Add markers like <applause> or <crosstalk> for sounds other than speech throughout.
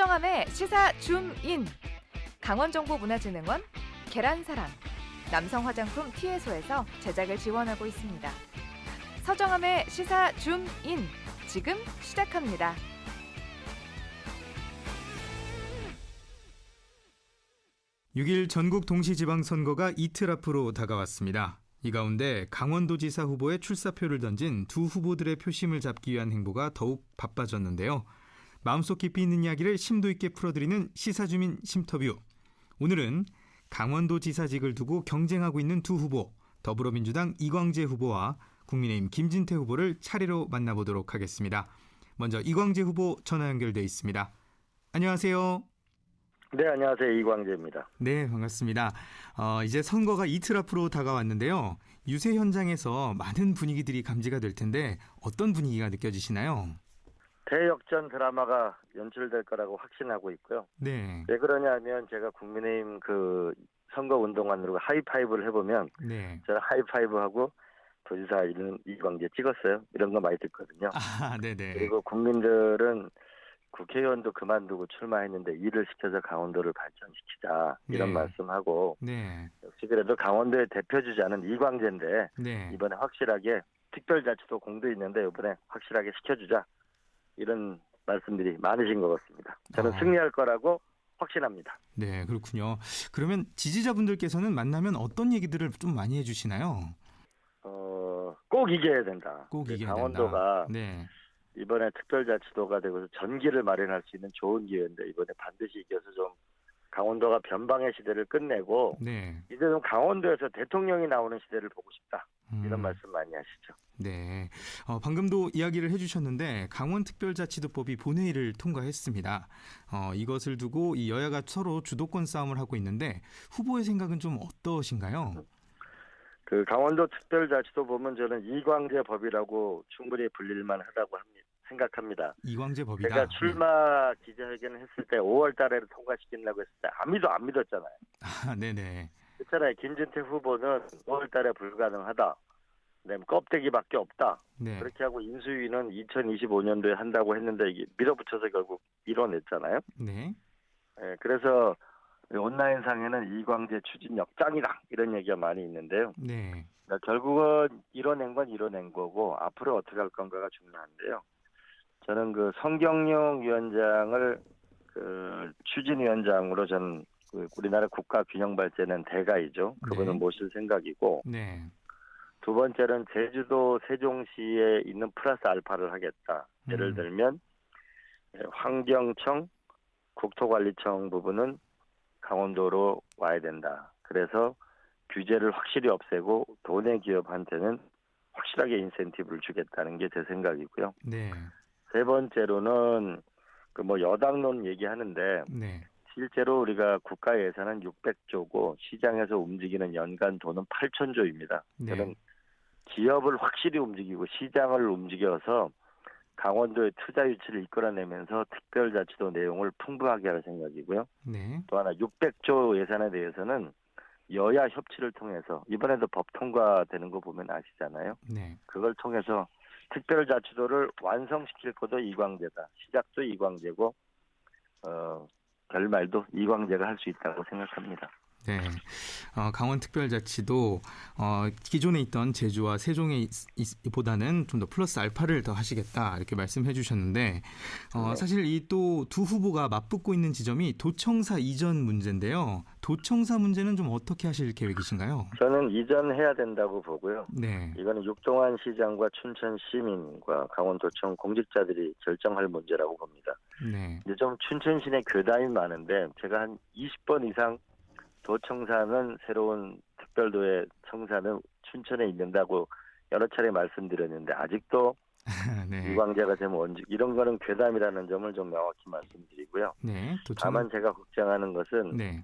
서정함의 시사 줌인 강원정보문화진흥원 계란사랑 남성 화장품 티에소에서 제작을 지원하고 있습니다. 서정함의 시사 줌인 지금 시작합니다. 육일 전국 동시지방선거가 이틀 앞으로 다가왔습니다. 이 가운데 강원도지사 후보에 출사표를 던진 두 후보들의 표심을 잡기 위한 행보가 더욱 바빠졌는데요. 마음속 깊이 있는 이야기를 심도 있게 풀어드리는 시사주민 심터뷰. 오늘은 강원도지사직을 두고 경쟁하고 있는 두 후보, 더불어민주당 이광재 후보와 국민의힘 김진태 후보를 차례로 만나보도록 하겠습니다. 먼저 이광재 후보 전화 연결돼 있습니다. 안녕하세요. 네, 안녕하세요. 이광재입니다. 네, 반갑습니다. 어, 이제 선거가 이틀 앞으로 다가왔는데요. 유세 현장에서 많은 분위기들이 감지가 될 텐데 어떤 분위기가 느껴지시나요? 대역전 드라마가 연출될 거라고 확신하고 있고요. 네, 왜 그러냐면 제가 국민의힘 그 선거 운동관으로 하이파이브를 해보면 네. 저는 하이파이브하고 도지사 이름 이광재 찍었어요. 이런 거 많이 듣거든요. 아, 네네. 그리고 국민들은 국회의원도 그만두고 출마했는데 일을 시켜서 강원도를 발전시키자 이런 네. 말씀하고 네, 역시 그래도 강원도의 대표 주자는 이광재인데 네. 이번에 확실하게 특별자치도 공도 있는데 이번에 확실하게 시켜주자 이런 말씀들이 많으신 것 같습니다. 저는 아. 승리할 거라고 확신합니다. 네, 그렇군요. 그러면 지지자분들께서는 만나면 어떤 얘기들을 좀 많이 해주시나요? 어, 꼭 이겨야 된다. 꼭그 이겨야 강원도가 된다. 네, 이번에 특별자치도가 되고서 전기를 마련할 수 있는 좋은 기회인데 이번에 반드시 이겨서 좀 강원도가 변방의 시대를 끝내고 네. 이제 좀 강원도에서 대통령이 나오는 시대를 보고 싶다. 이런 음, 말씀 많이 하시죠. 네. 어, 방금도 이야기를 해주셨는데 강원특별자치도법이 본회의를 통과했습니다. 어, 이것을 두고 이 여야가 서로 주도권 싸움을 하고 있는데 후보의 생각은 좀 어떠신가요? 그 강원도 특별자치도 보면 저는 이광재 법이라고 충분히 불릴만 하다고 합니다. 생각합니다. 이광재 법이다. 제가 출마 기자회견을 했을 때 5월 달에 통과시키려고 했을 때 아무도 안 믿었잖아요. 아, 네네. 그렇잖아요. 김진태 후보는 5월 달에 불가능하다. 그다음에 껍데기밖에 없다. 네. 그렇게 하고 인수위는 2025년도에 한다고 했는데 이게 밀어붙여서 결국 이뤄냈잖아요. 네. 예, 그래서 온라인 상에는 이광재 추진력 짱이다 이런 얘기가 많이 있는데요. 네. 그러니까 결국은 이뤄낸 건 이뤄낸 거고 앞으로 어떻게 할 건가가 중요한데요. 저는 그 성경용 위원장을 그 추진위원장으로 저는 그 우리나라 국가 균형 발전은 대가이죠. 그분은 네. 모실 생각이고 네. 두 번째는 제주도 세종시에 있는 플러스 알파를 하겠다. 예를 음. 들면 예, 환경청, 국토관리청 부분은 강원도로 와야 된다. 그래서 규제를 확실히 없애고 도내 기업한테는 확실하게 인센티브를 주겠다는 게 제 생각이고요. 네. 세 번째로는 그 뭐 여당론 얘기하는데 네. 실제로 우리가 국가 예산은 600조고 시장에서 움직이는 연간 돈은 8천조입니다. 네. 저는 기업을 확실히 움직이고 시장을 움직여서 강원도의 투자 유치를 이끌어내면서 특별자치도 내용을 풍부하게 할 생각이고요. 네. 또 하나 600조 예산에 대해서는 여야 협치를 통해서 이번에도 법 통과되는 거 보면 아시잖아요. 네. 그걸 통해서 특별자치도를 완성시킬 것도 이광재다. 시작도 이광재고 어 결말도 이광재가 할 수 있다고 생각합니다. 네. 어, 강원특별자치도 어, 기존에 있던 제주와 세종에 있- 있- 보다는 좀 더 플러스 알파를 더 하시겠다 이렇게 말씀해 주셨는데 어, 네. 사실 이 또 두 후보가 맞붙고 있는 지점이 도청사 이전 문제인데요. 도청사 문제는 좀 어떻게 하실 계획이신가요? 저는 이전해야 된다고 보고요. 네. 이거는 육동환 시장과 춘천 시민과 강원도청 공직자들이 결정할 문제라고 봅니다. 네. 이제 좀 춘천 시내 교담이 많은데 제가 한 20번 이상 도청사는 새로운 특별도의 청사는 춘천에 있는다고 여러 차례 말씀드렸는데 아직도 <laughs> 네. 이광재가 되면 원직 이런 거는 괴담이라는 점을 좀 명확히 말씀드리고요. 네. 도청. 다만 제가 걱정하는 것은 네.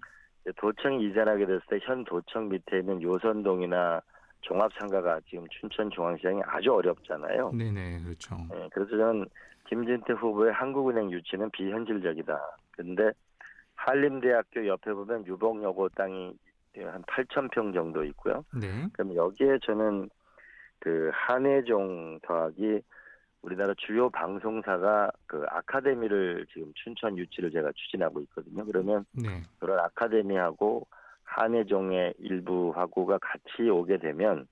도청이 이전하게 됐을 때 현 도청 밑에 있는 요선동이나 종합상가가 지금 춘천 중앙시장이 아주 어렵잖아요. 네, 네. 그렇죠. 예, 그래서 저는 김진태 후보의 한국은행 유치는 비현실적이다. 근데 한림대학교 옆에 보면 유봉여고 땅이 한 8천 평 정도 있고요. 네. 그럼 여기에 저는 그 한해종 더하기 우리나라 주요 방송사가 그 아카데미를 지금 춘천 유치를 제가 추진하고 있거든요. 그러면 네. 그런 아카데미하고 한예종의 일부 하고가 같이 오게 되면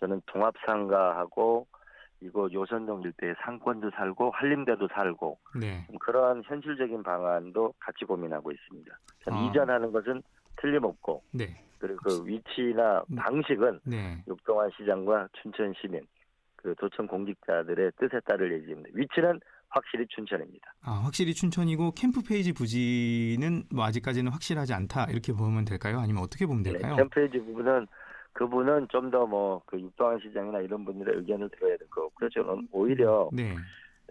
저는 통합상가하고 이곳 요선동 일대에 상권도 살고 한림대도 살고 네. 그러한 현실적인 방안도 같이 고민하고 있습니다. 아. 이전하는 것은 틀림없고 네. 그리고 그 위치나 음. 방식은 네. 육동환 시장과 춘천 시민 그 도청 공직자들의 뜻에 따를 예정입니다. 위치는 확실히 춘천입니다. 아, 확실히 춘천이고 캠프 페이지 부지는 뭐 아직까지는 확실하지 않다 이렇게 보면 될까요? 아니면 어떻게 보면 될까요? 네, 캠페이지 부분은 그분은 좀 더 뭐 그 육동환 시장이나 이런 분들의 의견을 들어야 될 거고 저는 오히려 네.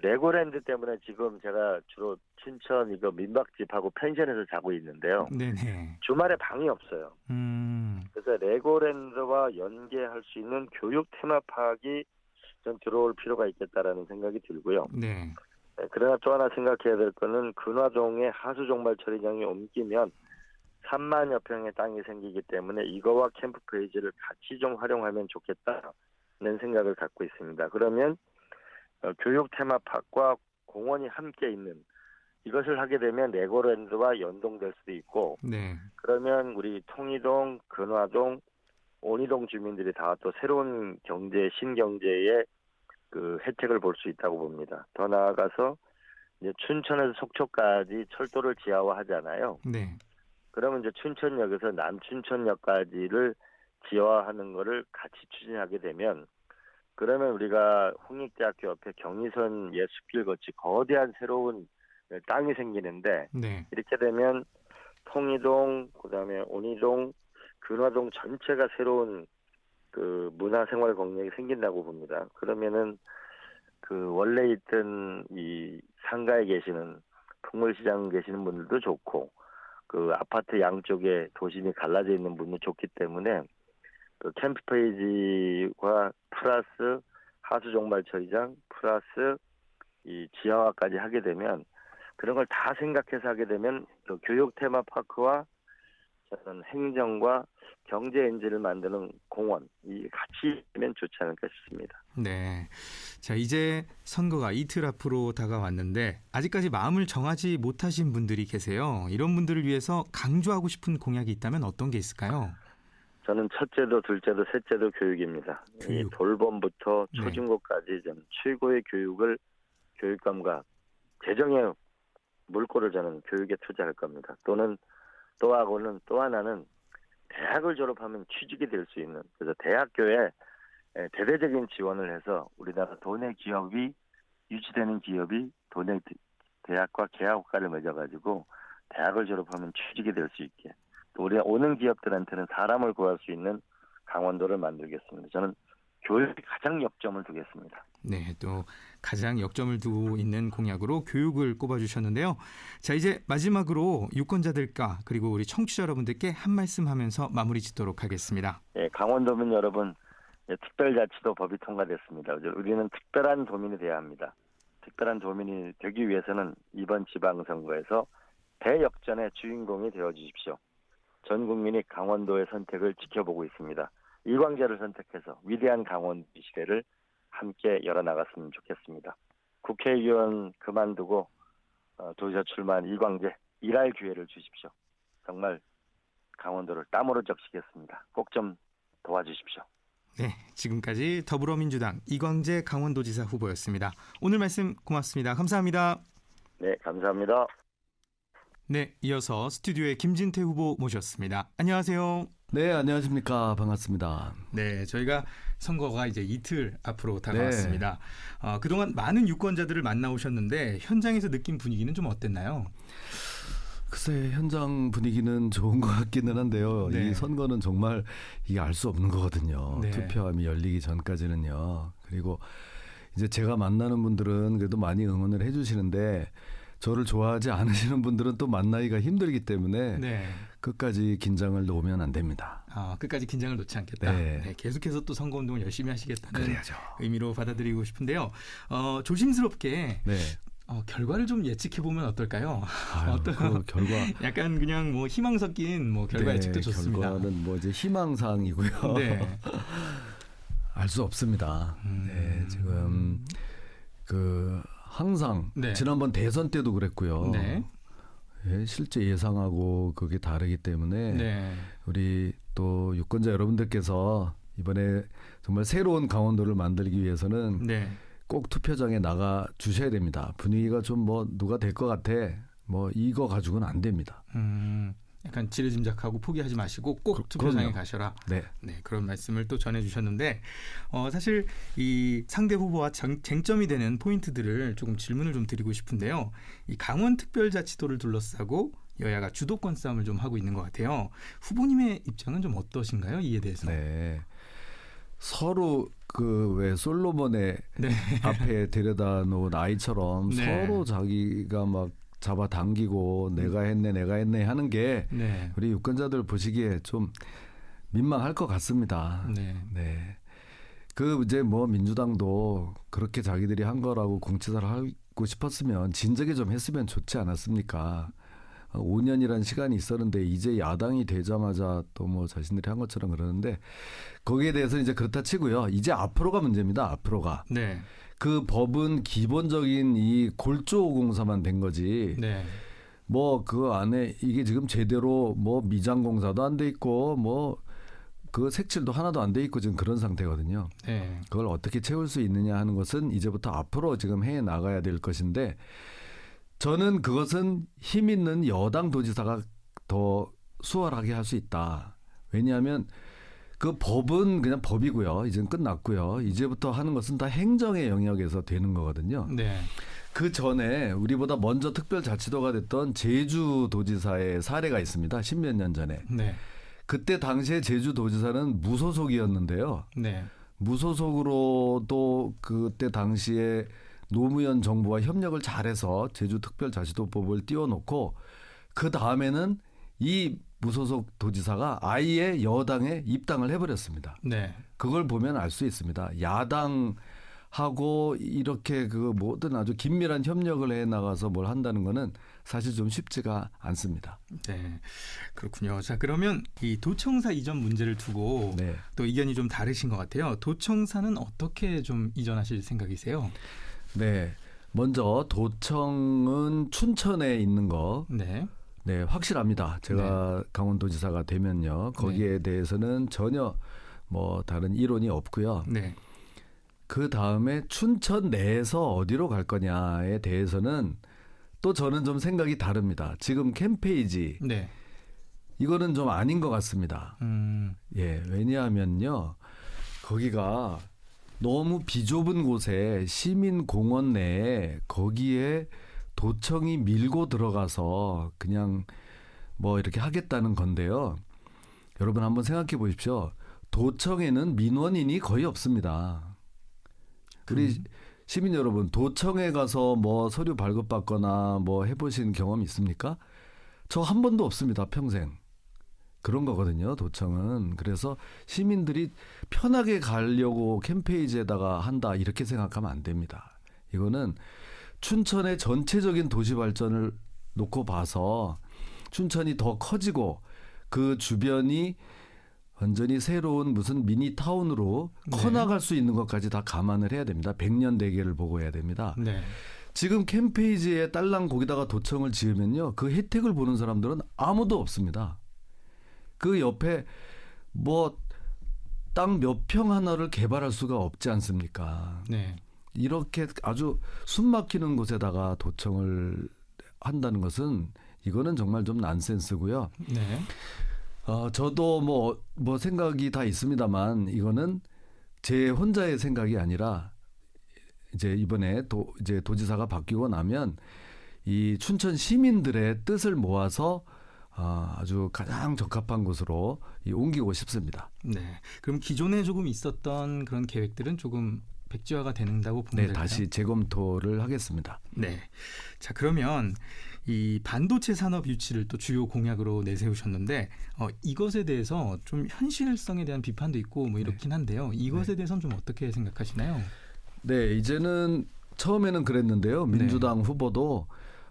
레고랜드 때문에 지금 제가 주로 춘천 이거 민박집하고 펜션에서 자고 있는데요. 네, 네. 주말에 방이 없어요. 음. 그래서 레고랜드와 연계할 수 있는 교육 테마파크가 좀 들어올 필요가 있겠다라는 생각이 들고요. 네. 네, 그러나 또 하나 생각해야 될 거는 근화동에 하수종말 처리장이 옮기면 3만여 평의 땅이 생기기 때문에 이거와 캠프 페이지를 같이 좀 활용하면 좋겠다는 생각을 갖고 있습니다. 그러면 어, 교육 테마파크와 공원이 함께 있는 이것을 하게 되면 레고랜드와 연동될 수도 있고 네. 그러면 우리 통이동, 근화동, 온이동 주민들이 다 또 새로운 경제, 신경제의 그 혜택을 볼 수 있다고 봅니다. 더 나아가서 이제 춘천에서 속초까지 철도를 지하화하잖아요. 네. 그러면 이제 춘천역에서 남춘천역까지를 지하화하는 거를 같이 추진하게 되면 그러면 우리가 홍익대학교 옆에 경의선 예수길 거치 거대한 새로운 땅이 생기는데 네. 이렇게 되면 통이동, 그다음에 온이동, 근화동 전체가 새로운 그 문화생활 공력이 생긴다고 봅니다. 그러면은 그 원래 있던 이 상가에 계시는 풍물시장 계시는 분들도 좋고 그 아파트 양쪽에 도심이 갈라져 있는 분도 좋기 때문에 그 캠프 페이지와 플러스 하수 종말 처리장 플러스 이 지하화까지 하게 되면 그런 걸 다 생각해서 하게 되면 또 교육 테마파크와 저는 행정과 경제 엔진을 만드는 공원 이 같이 되면 좋지 않을까 싶습니다. 네. 자, 이제 선거가 이틀 앞으로 다가왔는데 아직까지 마음을 정하지 못하신 분들이 계세요. 이런 분들을 위해서 강조하고 싶은 공약이 있다면 어떤 게 있을까요? 저는 첫째도 둘째도 셋째도 교육입니다. 이 교육. 돌봄부터 네. 초중고까지 저는 최고의 교육을 교육감과 재정의 물꼬를 저는 교육에 투자할 겁니다. 또는 또 하고는 또 하나는 대학을 졸업하면 취직이 될 수 있는 그래서 대학교에 에, 대대적인 지원을 해서 우리나라 도내 기업이 유치되는 기업이 대- 대학과 계약국가를 맺어가지고 대학을 졸업하면 취직이 될 수 있게 또 우리 오는 기업들한테는 사람을 구할 수 있는 강원도를 만들겠습니다. 저는 교육에 가장 역점을 두겠습니다. 네, 또 가장 역점을 두고 있는 공약으로 교육을 꼽아주셨는데요. 자, 이제 마지막으로 유권자들과 그리고 우리 청취자 여러분들께 한 말씀 하면서 마무리 짓도록 하겠습니다. 예, 강원도민 여러분, 예, 특별자치도 법이 통과됐습니다. 우리는 특별한 도민이 돼야 합니다. 특별한 도민이 되기 위해서는 이번 지방선거에서 대역전의 주인공이 되어 주십시오. 전 국민이 강원도의 선택을 지켜보고 있습니다. 이광재를 선택해서 위대한 강원도 시대를 함께 열어나갔으면 좋겠습니다. 국회의원 그만두고 어, 도지사 출마한 이광재 일할 기회를 주십시오. 정말 강원도를 땀으로 적시겠습니다. 꼭 좀 도와주십시오. 네, 지금까지 더불어민주당 이광재 강원도지사 후보였습니다. 오늘 말씀 고맙습니다. 감사합니다. 네, 감사합니다. 네, 이어서 스튜디오에 김진태 후보 모셨습니다. 안녕하세요. 네, 안녕하십니까. 반갑습니다. 네, 저희가 선거가 이제 이틀 앞으로 다가왔습니다. 네. 어, 그동안 많은 유권자들을 만나오셨는데 현장에서 느낀 분위기는 좀 어땠나요? 글쎄, 현장 분위기는 <laughs> 좋은 것 같기는 한데요. 네. 이 선거는 정말 이게 알 수 없는 거거든요. 네. 투표함이 열리기 전까지는요. 그리고 이제 제가 만나는 분들은 그래도 많이 응원을 해주시는데 저를 좋아하지 않으시는 분들은 또 만나기가 힘들기 때문에 네. 끝까지 긴장을 놓으면 안 됩니다. 아, 끝까지 긴장을 놓지 않겠다. 네. 네, 계속해서 또 선거 운동을 열심히 하시겠다는 그래야죠. 의미로 받아들이고 싶은데요. 어, 조심스럽게 네. 어, 결과를 좀 예측해 보면 어떨까요? <laughs> 아유, 어떤- 그 결과 <laughs> 약간 그냥 뭐 희망 섞인 뭐 결과 예측도 좋습니다. 결과는 뭐 이제 희망 사항이고요. 네. <laughs> 알 수 없습니다. 음. 네, 지금 그 항상 네. 지난번 대선 때도 그랬고요. 네. 예, 실제 예상하고 그게 다르기 때문에 네. 우리 또 유권자 여러분들께서 이번에 정말 새로운 강원도를 만들기 위해서는 네. 꼭 투표장에 나가 주셔야 됩니다. 분위기가 좀 뭐 누가 될 것 같아. 뭐 이거 가지고는 안 됩니다. 음, 약간 지레짐작하고 포기하지 마시고 꼭 그- 투표장에. 가셔라. 네. 네, 그런 말씀을 또 전해주셨는데 어, 사실 이 상대 후보와 장, 쟁점이 되는 포인트들을 조금 질문을 좀 드리고 싶은데요. 이 강원특별자치도를 둘러싸고 여야가 주도권 싸움을 좀 하고 있는 것 같아요. 후보님의 입장은 좀 어떠신가요? 이에 대해서. 네. 서로 그 왜 솔로몬의 네. 앞에 데려다 놓은 아이처럼 네. 서로 자기가 막 잡아 당기고 내가 했네 내가 했네 하는 게 네. 우리 유권자들 보시기에 좀 민망할 것 같습니다. 네. 네. 그 이제 뭐 민주당도 그렇게 자기들이 한 거라고 공치사를 하고 싶었으면 진작에 좀 했으면 좋지 않았습니까? 5년이란 시간이 있었는데 이제 야당이 되자마자 또 뭐 자신들이 한 것처럼 그러는데 거기에 대해서 이제 그렇다 치고요. 이제 앞으로가 문제입니다. 앞으로가. 네. 그 법은 기본적인 이 골조 공사만 된 거지. 네. 뭐 그 안에 이게 지금 제대로 뭐 미장 공사도 안 돼 있고 뭐 그 색칠도 하나도 안 돼 있고 지금 그런 상태거든요. 네. 그걸 어떻게 채울 수 있느냐 하는 것은 이제부터 앞으로 지금 해 나가야 될 것인데 저는 그것은 힘 있는 여당 도지사가 더 수월하게 할 수 있다. 왜냐하면 그 법은 그냥 법이고요. 이제는 끝났고요. 이제부터 하는 것은 다 행정의 영역에서 되는 거거든요. 네. 그 전에 우리보다 먼저 특별자치도가 됐던 제주도지사의 사례가 있습니다. 십몇 년 전에. 네. 그때 당시에 제주도지사는 무소속이었는데요. 네. 무소속으로도 그때 당시에 노무현 정부와 협력을 잘해서 제주특별자치도법을 띄워놓고 그 다음에는 이 무소속 도지사가 아예 여당에 입당을 해버렸습니다. 네. 그걸 보면 알 수 있습니다. 야당 하고 이렇게 그 모든 아주 긴밀한 협력을 해 나가서 뭘 한다는 거는 사실 좀 쉽지가 않습니다. 네. 그렇군요. 자, 그러면 이 도청사 이전 문제를 두고 네. 또 의견이 좀 다르신 것 같아요. 도청사는 어떻게 좀 이전하실 생각이세요? 네. 먼저 도청은 춘천에 있는 거 네. 네, 확실합니다. 제가 강원도지사가 되면요. 거기에 대해서는 전혀 뭐 다른 이론이 없고요. 네. 그 다음에 춘천 내에서 어디로 갈 거냐에 대해서는 또 저는 좀 생각이 다릅니다. 지금 캠페이지 네. 이거는 좀 아닌 것 같습니다. 음. 예, 왜냐하면요. 거기가 너무 비좁은 곳에 시민 공원 내에 거기에 도청이 밀고 들어가서 그냥 뭐 이렇게 하겠다는 건데요. 여러분 한번 생각해 보십시오. 도청에는 민원인이 거의 없습니다. 우리 시민 여러분 도청에 가서 뭐 서류 발급받거나 뭐 해보신 경험 있습니까? 저 한 번도 없습니다 평생. 그런 거거든요, 도청은. 그래서 시민들이 편하게 가려고 캠페이지에다가 한다, 이렇게 생각하면 안 됩니다. 이거는 춘천의 전체적인 도시 발전을 놓고 봐서 춘천이 더 커지고 그 주변이 완전히 새로운 무슨 미니 타운으로 네. 커나갈 수 있는 것까지 다 감안을 해야 됩니다. 백년 대계를 보고 해야 됩니다. 네. 지금 캠페이지에 딸랑 거기다가 도청을 지으면요. 그 혜택을 보는 사람들은 아무도 없습니다. 그 옆에 뭐 땅 몇 평 하나를 개발할 수가 없지 않습니까? 네. 이렇게 아주 숨 막히는 곳에다가 도청을 한다는 것은 이거는 정말 좀 난센스고요. 네. 어, 저도 뭐, 뭐 생각이 다 있습니다만 이거는 제 혼자의 생각이 아니라 이제 이번에 도, 이제 도지사가 바뀌고 나면 이 춘천 시민들의 뜻을 모아서 아, 아주 가장 적합한 곳으로 이 옮기고 싶습니다. 네. 그럼 기존에 조금 있었던 그런 계획들은 조금 백지화가 된다고 보면 네, 될까요? 다시 재검토를 하겠습니다. 네. 자, 그러면 이 반도체 산업 유치를 또 주요 공약으로 내세우셨는데 어, 이것에 대해서 좀 현실성에 대한 비판도 있고 뭐 이렇긴 한데요. 이것에 대해서는 좀 어떻게 생각하시나요? 네, 이제는 처음에는 그랬는데요. 민주당 후보도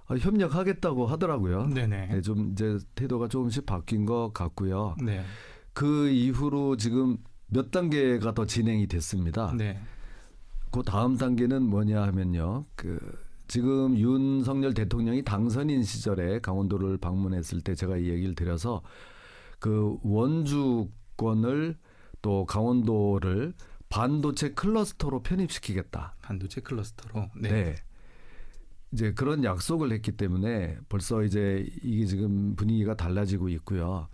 어, 협력하겠다고 하더라고요. 네네. 네, 좀 이제 태도가 조금씩 바뀐 것 같고요. 네. 그 이후로 지금 몇 단계가 더 진행이 됐습니다. 네. 그 다음 단계는 뭐냐 하면요. 그 지금 윤석열 대통령이 당선인 시절에 강원도를 방문했을 때 제가 이 얘기를 드려서 그 원주권을 또 강원도를 반도체 클러스터로 편입시키겠다. 반도체 클러스터로. 네. 네. 이제 그런 약속을 했기 때문에 벌써 이제 이게 지금 분위기가 달라지고 있고요.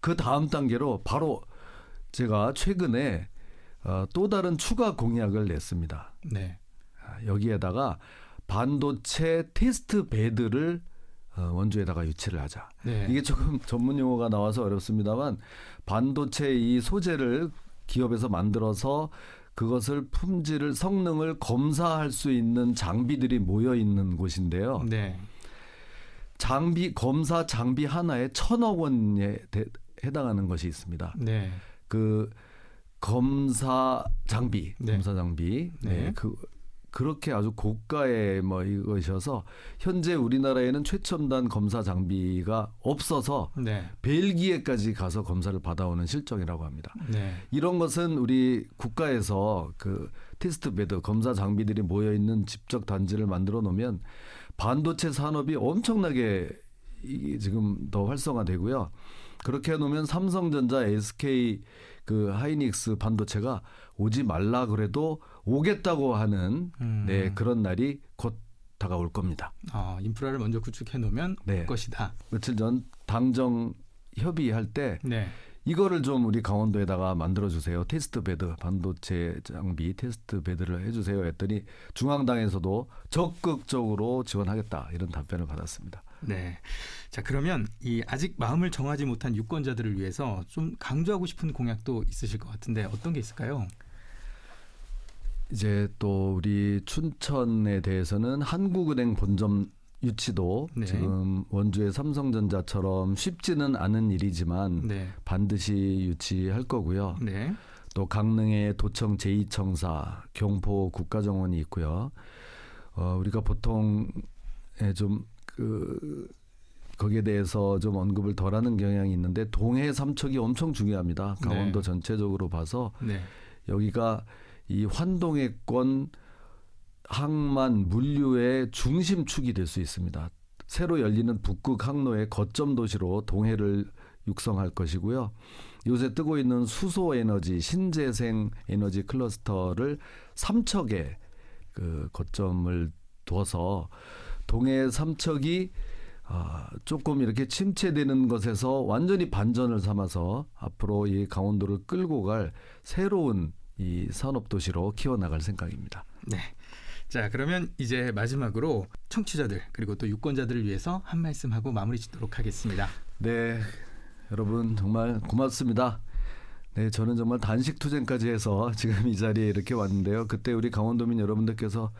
그 다음 단계로 바로 제가 최근에 어, 또 다른 추가 공약을 냈습니다. 네. 아, 여기에다가 반도체 테스트 베드를 어, 원주에다가 유치를 하자. 네. 이게 조금 <laughs> 전문 용어가 나와서 어렵습니다만 반도체 이 소재를 기업에서 만들어서 그것을 품질을 성능을 검사할 수 있는 장비들이 모여 있는 곳인데요. 네. 장비 검사 장비 하나에 천억 원에 대- 해당하는 것이 있습니다. 네. 그 검사 장비, 네. 검사 장비, 네. 네. 그 그렇게 아주 고가의 뭐 이것이어서 현재 우리나라에는 최첨단 검사 장비가 없어서 네. 벨기에까지 가서 검사를 받아오는 실정이라고 합니다. 네. 이런 것은 우리 국가에서 그 테스트 베드 검사 장비들이 모여 있는 집적 단지를 만들어 놓으면 반도체 산업이 엄청나게 이 지금 더 활성화되고요. 그렇게 해 놓으면 삼성전자, SK 그 하이닉스 반도체가 오지 말라 그래도 오겠다고 하는 음. 네, 그런 날이 곧 다가올 겁니다. 어, 인프라를 먼저 구축해 놓으면 네. 올 것이다. 며칠 전 당정 협의할 때 네. 이거를 좀 우리 강원도에다가 만들어 주세요. 테스트 베드 반도체 장비 테스트 베드를 해 주세요 했더니 중앙당에서도 적극적으로 지원하겠다 이런 답변을 받았습니다. 네. 자, 그러면 이 아직 마음을 정하지 못한 유권자들을 위해서 좀 강조하고 싶은 공약도 있으실 것 같은데 어떤 게 있을까요? 이제 또 우리 춘천에 대해서는 한국은행 본점 유치도 네. 지금 원주의 삼성전자처럼 쉽지는 않은 일이지만 네. 반드시 유치할 거고요. 네. 또 강릉에 도청 제2청사, 경포 국가정원이 있고요. 어, 우리가 보통 좀그 거기에 대해서 좀 언급을 덜하는 경향이 있는데 동해 삼척이 엄청 중요합니다. 강원도 네. 전체적으로 봐서 네. 여기가 이 환동해권 항만 물류의 중심축이 될 수 있습니다. 새로 열리는 북극 항로의 거점 도시로 동해를 육성할 것이고요. 요새 뜨고 있는 수소 에너지, 신재생 에너지 클러스터를 삼척에 그 거점을 둬서 동해 삼척이 아, 조금 이렇게 침체되는 것에서 완전히 반전을 삼아서 앞으로 이 강원도를 끌고 갈 새로운 이 산업 도시로 키워나갈 생각입니다. 네. 자, 그러면 이제 마지막으로 청취자들 그리고 또 유권자들을 위해서 한 말씀 하고 마무리 짓도록 하겠습니다. 네, 여러분 정말 고맙습니다. 네, 저는 정말 단식 투쟁까지 해서 지금 이 자리에 이렇게 왔는데요. 그때 우리 강원도민 여러분들께서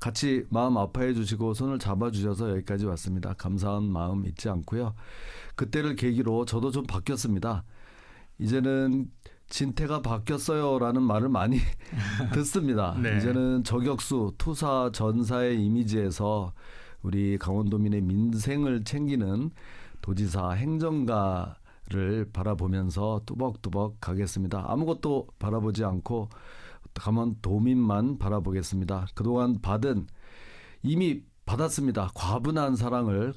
같이 마음 아파해 주시고 손을 잡아 주셔서 여기까지 왔습니다. 감사한 마음 잊지 않고요. 그때를 계기로 저도 좀 바뀌었습니다. 이제는 진태가 바뀌었어요라는 말을 많이 <laughs> 듣습니다. <laughs> 네. 이제는 저격수, 투사, 전사의 이미지에서 우리 강원도민의 민생을 챙기는 도지사 행정가를 바라보면서 뚜벅뚜벅 가겠습니다. 아무것도 바라보지 않고 강원도민만 바라보겠습니다. 그동안 받은 이미 받았습니다. 과분한 사랑을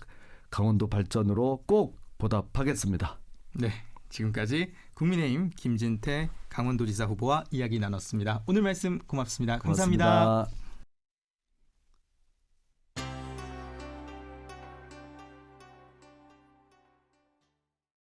강원도 발전으로 꼭 보답하겠습니다. 네. 지금까지 국민의힘 김진태 강원도지사 후보와 이야기 나눴습니다. 오늘 말씀 고맙습니다 감사합니다. 고맙습니다.